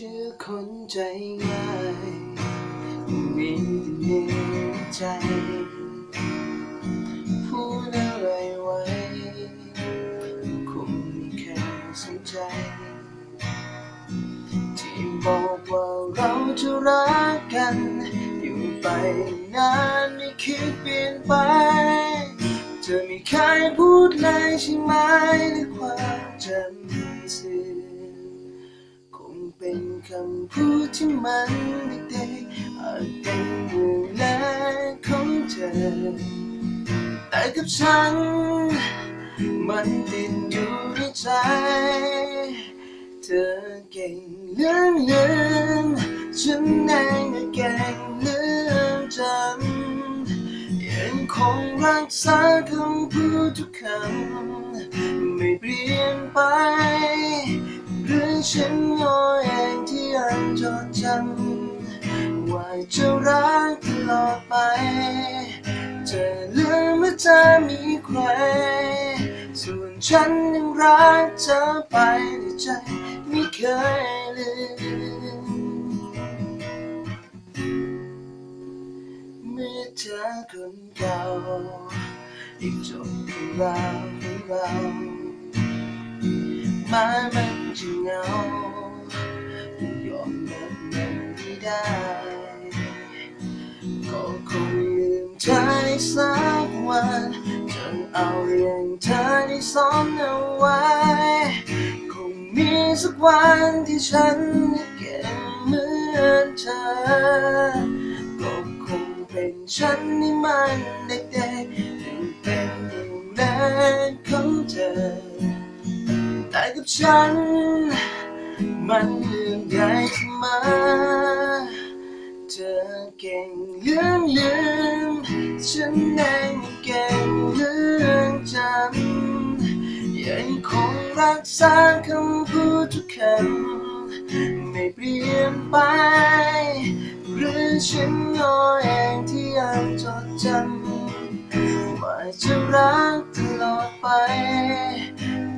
ชื่อคนใจง่ายมีในใจ พูดอะไรไว้คงไม่เคยสนใจ ที่บอกว่าเราจะรักกัน อยู่ไปนานไม่คิดเปลี่ยนไป จะไม่เคยพูดเลยใช่ไหมในความจำเสื่อม เป็นคำพูดที่มันเด็กๆอาจเป็นเรื่องแรกของเธอ แต่กับฉัน มันติดอยู่ในใจ เธอเก่งเรื่องลืมฉันเองก็เก่งเรื่องจำยังคงรักษาคำพูดทุกคำไม่เปลี่ยนไปหรือ ว่าจะรักตลอดไป จะลืมเมื่อเธอมีใคร ส่วนฉันยังรักเธอไปในใจไม่เคยลืมเมื่อเธอคนเก่าอีกจบเรื่องราวของเรามามันจะเหงา คงลืมเธอในสักวันจนเอาเรื่องเธอได้ซ่อนเอาไว้คงมีสักวันที่ฉันเก็บเหมือนเธอก็คงเป็นฉันที่มันเด็กๆยังเป็นอย่างนั้นของเธอแต่กับฉัน มันเรื่องใหญ่ที่มา ธอเก่งเรื่องลืมฉันเองเก่งเรื่องจำยังคงรักษาคำพูดทุกคำไม่เปลี่ยนไปหรือฉันงอเองที่ยังจดจำว่าจะรักตลอดไป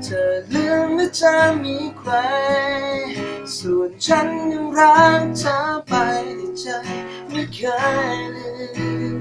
เธอลืมเมื่อจะมีใคร ส่วนฉันยังรักเธอไปในใจไม่เคยลืม